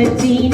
13.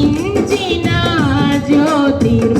ইঞ্জিনা জ্যোতির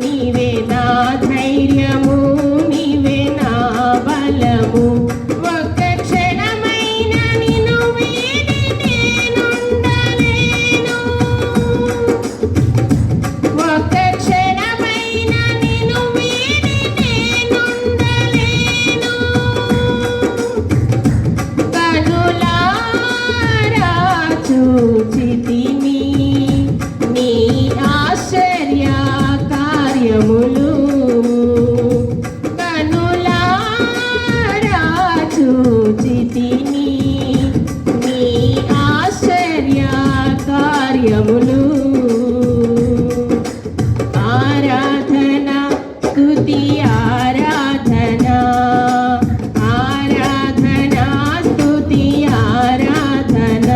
చూచితిని నీ ఆశ్చర్య కార్యములు ఆరాధన స్తుతి ఆరాధన. ఆరాధన స్తుతి ఆరాధన.